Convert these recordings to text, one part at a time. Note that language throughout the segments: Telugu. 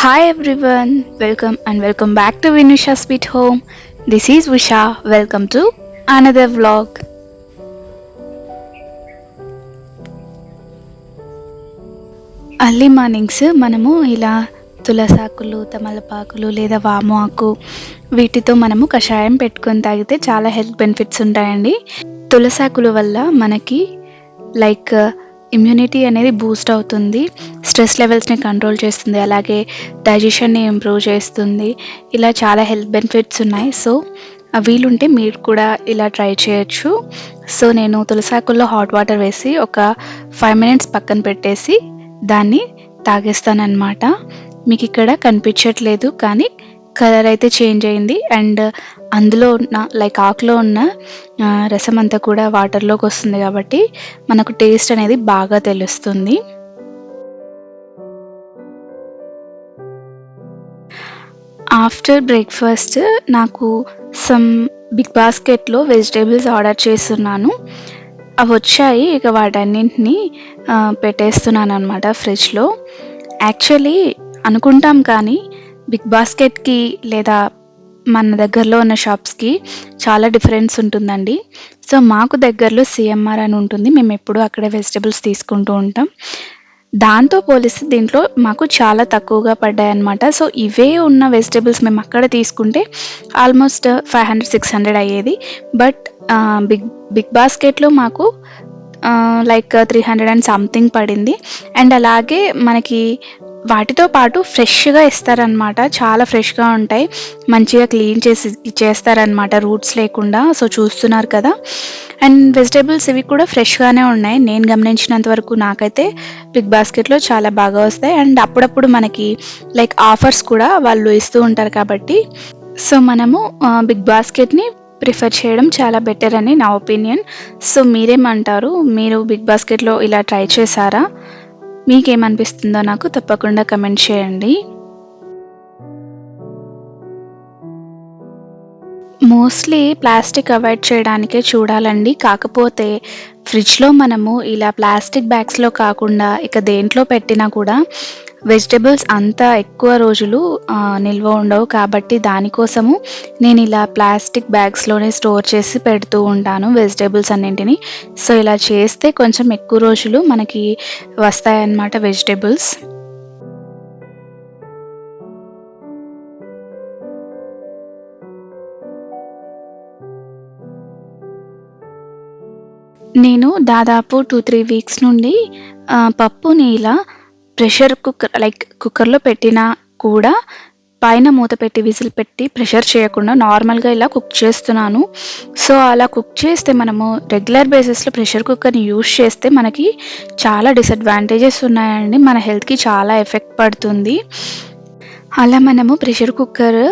Hi everyone welcome and welcome back to Vinusha sweet home this is Usha welcome to another vlog early mornings మనము ఇలా తులసాకులు తమలపాకులు లేదా వాము ఆకు వీటితో మనము కషాయం పెట్టుకొని తాగితే చాలా హెల్త్ బెనిఫిట్స్ ఉంటాయండి. తులసాకుల వల్ల మనకి లైక్ ఇమ్యూనిటీ అనేది బూస్ట్ అవుతుంది. స్ట్రెస్ లెవెల్స్ని కంట్రోల్ చేస్తుంది. అలాగే డైజెషన్ని ఇంప్రూవ్ చేస్తుంది. ఇలా చాలా హెల్త్ బెనిఫిట్స్ ఉన్నాయి. సో వీలుంటే మీరు కూడా ఇలా ట్రై చేయొచ్చు. సో నేను తులసాకుల్లో హాట్ వాటర్ వేసి ఒక ఫైవ్ మినిట్స్ పక్కన పెట్టేసి దాన్ని తాగేస్తానన్నమాట. మీకు ఇక్కడ కనిపించట్లేదు కానీ కలర్ అయితే చేంజ్ అయింది. అండ్ అందులో ఉన్న లైక్ ఆకులో ఉన్న రసం అంతా కూడా వాటర్లోకి వస్తుంది కాబట్టి మనకు టేస్ట్ అనేది బాగా తెలుస్తుంది. ఆఫ్టర్ బ్రేక్ఫాస్ట్ నాకు సమ్ బిగ్ బాస్కెట్లో వెజిటేబుల్స్ ఆర్డర్ చేస్తున్నాను. అవి వచ్చాయి. ఇక వాటన్నింటినీ పెట్టేస్తున్నాను అనమాట ఫ్రిడ్జ్లో యాక్చువల్లీ అనుకుంటాం కానీ బిగ్ బాస్కెట్కి లేదా మన దగ్గరలో ఉన్న షాప్స్కి చాలా డిఫరెన్స్ ఉంటుందండి. సో మాకు దగ్గరలో సిఎంఆర్ అని ఉంటుంది. మేము ఎప్పుడూ అక్కడే వెజిటేబుల్స్ తీసుకుంటూ ఉంటాం. దాంతో పోలిస్తే దీంట్లో మాకు చాలా తక్కువగా పడ్డాయి అనమాట సో ఇవే ఉన్న వెజిటేబుల్స్ మేము అక్కడ తీసుకుంటే almost five hundred six hundred అయ్యేది. బట్ బిగ్ బిగ్ బాస్కెట్లో మాకు like three hundred and something పడింది. అండ్ అలాగే మనకి వాటితో పాటు ఫ్రెష్గా ఇస్తారనమాట చాలా ఫ్రెష్గా ఉంటాయి. మంచిగా క్లీన్ చేసి ఇచ్చేస్తారనమాట రూట్స్ లేకుండా. సో చూస్తున్నారు కదా. అండ్ వెజిటేబుల్స్ ఇవి కూడా ఫ్రెష్గానే ఉన్నాయి. నేను గమనించినంత వరకు నాకైతే బిగ్ బాస్కెట్లో చాలా బాగా వస్తాయి. అండ్ అప్పుడప్పుడు మనకి లైక్ ఆఫర్స్ కూడా వాళ్ళు ఇస్తూ ఉంటారు కాబట్టి. సో మనము బిగ్ బాస్కెట్ని ప్రిఫర్ చేయడం చాలా బెటర్ అని నా ఒపీనియన్. సో మీరేమంటారు? మీరు బిగ్ బాస్కెట్లో ఇలా ట్రై చేశారా? మీకేమనిపిస్తుందో నాకు తప్పకుండా కమెంట్ చేయండి. మోస్ట్లీ ప్లాస్టిక్ అవాయిడ్ చేయడానికే చూడాలండి. కాకపోతే ఫ్రిడ్జ్లో మనము ఇలా ప్లాస్టిక్ బ్యాగ్స్లో కాకుండా ఇక దేంట్లో పెట్టినా కూడా వెజిటేబుల్స్ అంత ఎక్కువ రోజులు నిల్వ ఉండవు. కాబట్టి దానికోసము నేను ఇలా ప్లాస్టిక్ బ్యాగ్స్లోనే స్టోర్ చేసి పెడుతూ ఉంటాను వెజిటేబుల్స్ అన్నింటిని. సో ఇలా చేస్తే కొంచెం ఎక్కువ రోజులు మనకి వస్తాయన్నమాట వెజిటేబుల్స్ నేను దాదాపు టూ త్రీ వీక్స్ నుండి పప్పుని ఇలా ప్రెషర్ కుక్కర్ లైక్ కుక్కర్లో పెట్టినా కూడా పైన మూత పెట్టి విజిల్ పెట్టి ప్రెషర్ చేయకుండా నార్మల్గా ఇలా కుక్ చేస్తున్నాను. సో అలా కుక్ చేస్తే మనము రెగ్యులర్ బేసిస్లో ప్రెషర్ కుక్కర్ని యూస్ చేస్తే మనకి చాలా డిసడ్వాంటేజెస్ ఉన్నాయండి. మన హెల్త్కి చాలా ఎఫెక్ట్ పడుతుంది. అలా మనము ప్రెషర్ కుక్కర్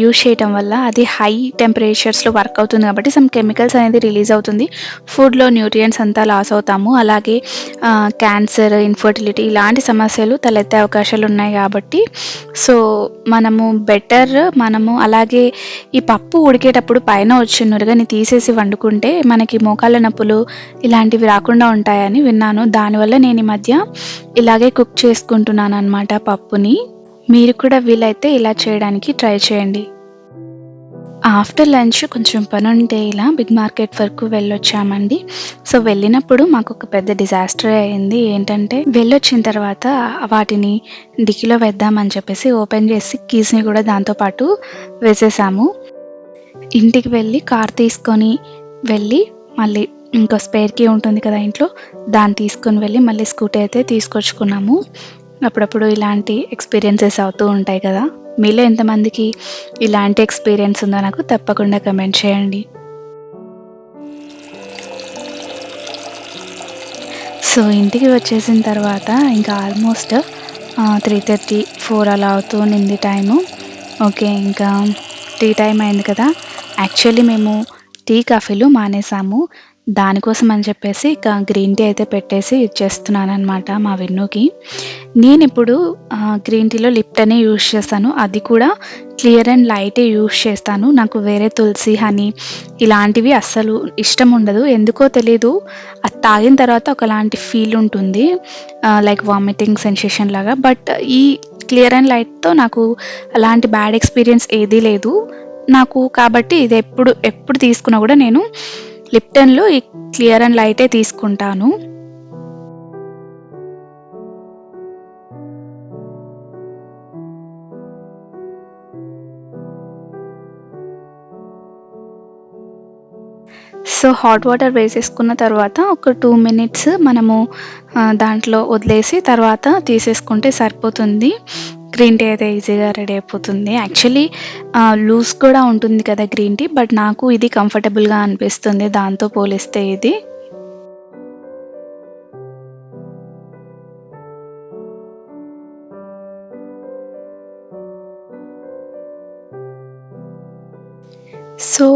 యూజ్ చేయటం వల్ల అది హై టెంపరేచర్స్లో వర్క్ అవుతుంది కాబట్టి సమ్ కెమికల్స్ అనేది రిలీజ్ అవుతుంది. ఫుడ్లో న్యూట్రియంట్స్ అంతా లాస్ అవుతాము. అలాగే క్యాన్సర్ ఇన్ఫర్టిలిటీ ఇలాంటి సమస్యలు తలెత్తే అవకాశాలు ఉన్నాయి కాబట్టి సో మనము బెటర్ మనము అలాగే ఈ పప్పు ఉడికేటప్పుడు పైన వచ్చిన నురగని తీసేసి వండుకుంటే మనకి మోకాళ్ళ నొప్పులు ఇలాంటివి రాకుండా ఉంటాయని విన్నాను. దానివల్ల నేను ఈ మధ్య ఇలాగే కుక్ చేసుకుంటున్నాను అనమాట పప్పుని. మీరు కూడా వీలైతే ఇలా చేయడానికి ట్రై చేయండి. ఆఫ్టర్ లంచ్ కొంచెం పని ఉంటే ఇలా బిగ్ మార్కెట్ వరకు వెళ్ళొచ్చామండి. సో వెళ్ళినప్పుడు మాకు ఒక పెద్ద డిజాస్టర్ అయింది. ఏంటంటే వెళ్ళొచ్చిన తర్వాత వాటిని డిక్కీలో వేద్దామని చెప్పేసి ఓపెన్ చేసి కీస్ని కూడా దాంతోపాటు వేసేసాము. ఇంటికి వెళ్ళి కార్ తీసుకొని వెళ్ళి మళ్ళీ ఇంకో స్పేర్ కీ ఉంటుంది కదా ఇంట్లో దాన్ని తీసుకొని వెళ్ళి మళ్ళీ స్కూటీ అయితే తీసుకొచ్చుకున్నాము. అప్పుడప్పుడు ఇలాంటి ఎక్స్పీరియన్సెస్ అవుతూ ఉంటాయి కదా. మీలో ఎంతమందికి ఇలాంటి ఎక్స్పీరియన్స్ ఉందో నాకు తప్పకుండా కమెంట్ చేయండి. సో ఇంటికి వచ్చేసిన తర్వాత ఇంకా ఆల్మోస్ట్ త్రీ థర్టీ ఫోర్ అలా అవుతూ ఉన్నింది టైము ఓకే ఇంకా టీ టైం అయింది కదా. యాక్చువల్లీ మేము టీ కాఫీలు మానేసాము. దానికోసం అని చెప్పేసి ఇక గ్రీన్ టీ అయితే పెట్టేసి ఇచ్చేస్తున్నాను అనమాట మా వెన్నుకి. నేను ఇప్పుడు గ్రీన్ టీలో లిప్టనే యూస్ చేస్తాను. అది కూడా క్లియర్ అండ్ లైటే యూస్ చేస్తాను. నాకు వేరే తులసి హనీ ఇలాంటివి అస్సలు ఇష్టం ఉండదు. ఎందుకో తెలీదు అది తాగిన తర్వాత ఒకలాంటి ఫీల్ ఉంటుంది. లైక్ వామిటింగ్ సెన్సేషన్ లాగా. బట్ ఈ క్లియర్ అండ్ లైట్‌తో నాకు అలాంటి బ్యాడ్ ఎక్స్‌పీరియన్స్ ఏదీ లేదు. నాకు కాబట్టి ఇది ఎప్పుడు ఎప్పుడు తీసుకున్నా కూడా నేను లిప్టన్‌లో ఈ క్లియర్ అండ్ లైటే తీసుకుంటాను. సో, హాట్ వాటర్ వేసేసుకున్న తర్వాత ఒక టూ మినిట్స్ మనము దాంట్లో వదిలేసి తర్వాత తీసేసుకుంటే సరిపోతుంది. గ్రీన్ టీ అయితే ఈజీగా రెడీ అయిపోతుంది. యాక్చువల్లీ లూజ్ కూడా ఉంటుంది కదా గ్రీన్ టీ. బట్ నాకు ఇది కంఫర్టబుల్‌గా అనిపిస్తుంది దాంతో పోలిస్తే ఇది. సో,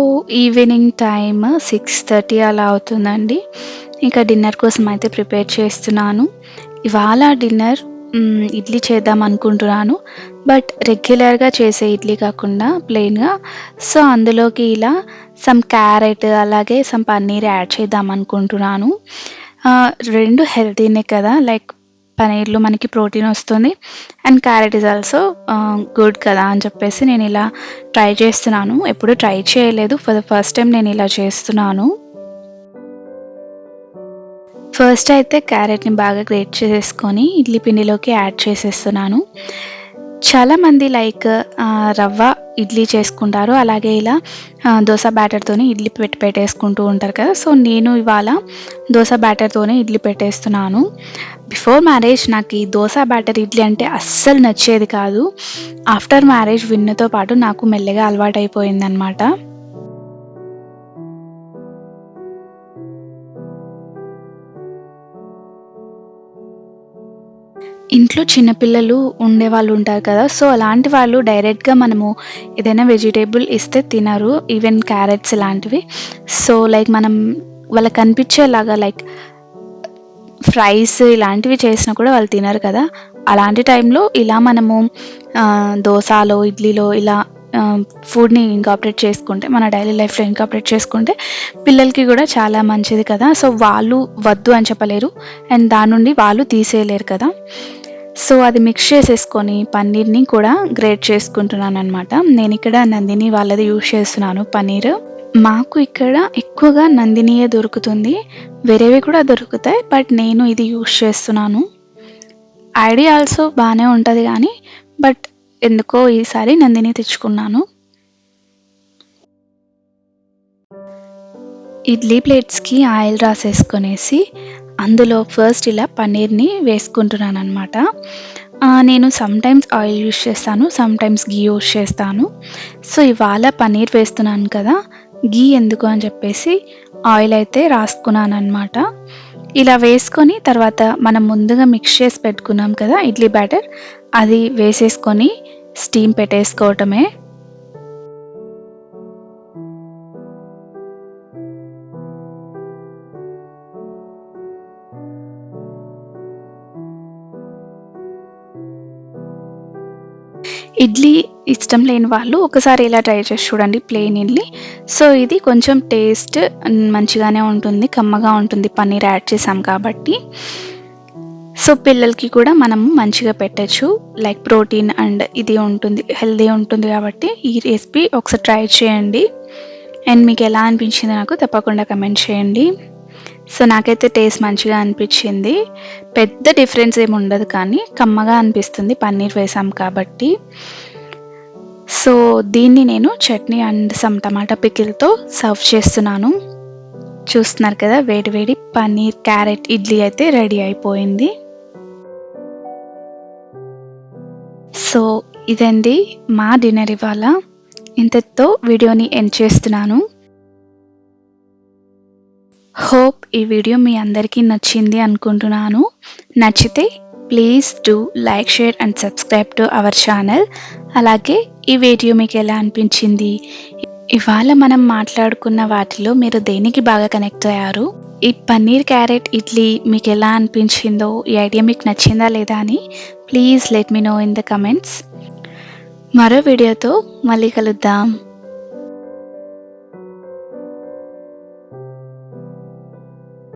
ఈవినింగ్ టైమ్ 6:30 అలా అవుతుందండి. ఇంకా డిన్నర్ కోసం అయితే ప్రిపేర్ చేస్తున్నాను. ఇవాళ డిన్నర్ ఇడ్లీ చేద్దాం అనుకుంటున్నాను. బట్ రెగ్యులర్‌గా చేసే ఇడ్లీ కాకుండా ప్లెయిన్‌గా సో, అందులోకి ఇలా సమ్ క్యారెట్ అలాగే సమ్ పన్నీర్ యాడ్ చేద్దాం అనుకుంటున్నాను. రెండు హెల్తీనే కదా! లైక్ పన్నీర్‌లో మనకి ప్రోటీన్ వస్తుంది. And carrot is also good కదా! అని చెప్పేసి నేను ఇలా ట్రై చేస్తున్నాను. ఎప్పుడు ట్రై చేయలేదు. ఫర్ ద ఫస్ట్ టైం నేను ఇలా చేస్తున్నాను. ఫస్ట్ అయితే క్యారెట్‌ని బాగా గ్రేట్ చేసేసుకొని ఇడ్లీ పిండిలోకి యాడ్ చేసేస్తున్నాను. చాలామంది లైక్ రవ్వ ఇడ్లీ చేసుకుంటారు. అలాగే ఇలా దోశ బ్యాటర్తోనే ఇడ్లీ పెట్టి పెట్టేసుకుంటూ ఉంటారు కదా! సో, నేను ఇవాళ దోశ బ్యాటర్‌తోనే ఇడ్లీ పెట్టేస్తున్నాను. బిఫోర్ మ్యారేజ్ నాకు ఈ దోశ బ్యాటర్ ఇడ్లీ అంటే అస్సలు నచ్చేది కాదు. ఆఫ్టర్ మ్యారేజ్ విన్నుతో పాటు నాకు మెల్లగా అలవాటైపోయిందనమాట ఇంట్లో చిన్నపిల్లలు ఉండేవాళ్ళు ఉంటారు కదా! సో, అలాంటి వాళ్ళు డైరెక్ట్‌గా మనము ఏదైనా వెజిటేబుల్ ఇస్తే తినరు. ఈవెన్ క్యారెట్స్ ఇలాంటివి. సో, లైక్ మనం వాళ్ళకి కనిపించేలాగా లైక్ ఫ్రైస్ ఇలాంటివి చేసినా కూడా వాళ్ళు తినరు కదా! అలాంటి టైంలో ఇలా మనము ఆహ్, ఇడ్లీలో ఇలా ఫుడ్‌ని ఇంకాపరేట్ చేసుకుంటే మన డైలీ లైఫ్‌లో ఇంకాపరేట్ చేసుకుంటే పిల్లలకి కూడా చాలా మంచిది కదా! సో, వాళ్ళు వద్దు అని చెప్పలేరు. అండ్ దాని నుండి వాళ్ళు తీసేయలేరు కదా! సో, అది మిక్స్ చేసేసుకొని పన్నీర్‌ని కూడా గ్రేట్ నేను ఇక్కడ నందిని వాళ్ళది యూజ్ చేస్తున్నాను పన్నీర్. మాకు ఇక్కడ ఎక్కువగా నందినియే దొరుకుతుంది. వేరేవి కూడా దొరుకుతాయి. బట్ నేను ఇది యూజ్ చేస్తున్నాను. ఐడియా ఆల్సో బాగానే ఉంటుంది కానీ బట్ ఎందుకో ఈసారి నందిని తెచ్చుకున్నాను. ఇడ్లీ ప్లేట్స్‌కి ఆయిల్ రాసేసుకొనేసి అందులో ఫస్ట్ ఇలా పన్నీర్‌ని వేసుకుంటున్నాను అనమాట నేను సమ్‌టైమ్స్ ఆయిల్ యూజ్ చేస్తాను. సమ్‌టైమ్స్ ఘీ యూస్ చేస్తాను. సో, ఇవాళ పన్నీర్ వేస్తున్నాను కదా! ఘీ ఎందుకు అని చెప్పేసి ఆయిల్ అయితే రాసుకున్నాననమాట. ఇలా వేసుకొని తర్వాత మనం ముందుగా మిక్స్ చేసి పెట్టుకున్నాం కదా! ఇడ్లీ బ్యాటర్ అది వేసేసుకొని స్టీమ్ పెట్టేసుకోవటమే. ఇడ్లీ ఇష్టం లేని వాళ్ళు ఒకసారి ఇలా ట్రై చేసి చూడండి ప్లెయిన్ ఇడ్లీ. సో, ఇది కొంచెం టేస్ట్ మంచిగానే ఉంటుంది. కమ్మగా ఉంటుంది పన్నీర్ యాడ్ చేసాం కాబట్టి. సో, పిల్లలకి కూడా మనము మంచిగా పెట్టచ్చు లైక్ ప్రోటీన్ అండ్ ఇది ఉంటుంది. హెల్తీ ఉంటుంది కాబట్టి ఈ రెసిపీ ఒకసారి ట్రై చేయండి. అండ్ మీకు ఎలా అనిపించింది నాకు తప్పకుండా కమెంట్ చేయండి. సో, నాకైతే టేస్ట్ మంచిగా అనిపించింది. పెద్ద డిఫరెన్స్ ఏమి ఉండదు కానీ కమ్మగా అనిపిస్తుంది పన్నీర్ వేసాం కాబట్టి. సో, దీన్ని నేను చట్నీ అండ్ సమ్ టమాటా పికిల్‌తో సర్వ్ చేస్తున్నాను. చూస్తున్నారు కదా! వేడి వేడి పన్నీర్ క్యారెట్ ఇడ్లీ అయితే రెడీ అయిపోయింది. సో, ఇదండి మా డిన్నర్ ఇవాళ. ఇంతటితో వీడియోని ఎండ్ చేస్తున్నాను. హోప్ ఈ వీడియో మీ అందరికీ నచ్చింది అనుకుంటున్నాను. నచ్చితే please do like, share and subscribe to our channel. అలాగే ఈ వీడియో మీకు ఎలా అనిపించింది? ఇవాళ మనం మాట్లాడుకున్న వాటిలో మీరు దేనికి బాగా కనెక్ట్ అయ్యారు? ఈ పన్నీర్ క్యారెట్ ఇడ్లీ మీకు ఎలా అనిపించిందో, ఈ ఐడియా మీకు నచ్చిందా లేదా అని please let me know in the comments. మరో వీడియోతో మళ్ళీ కలుద్దాం.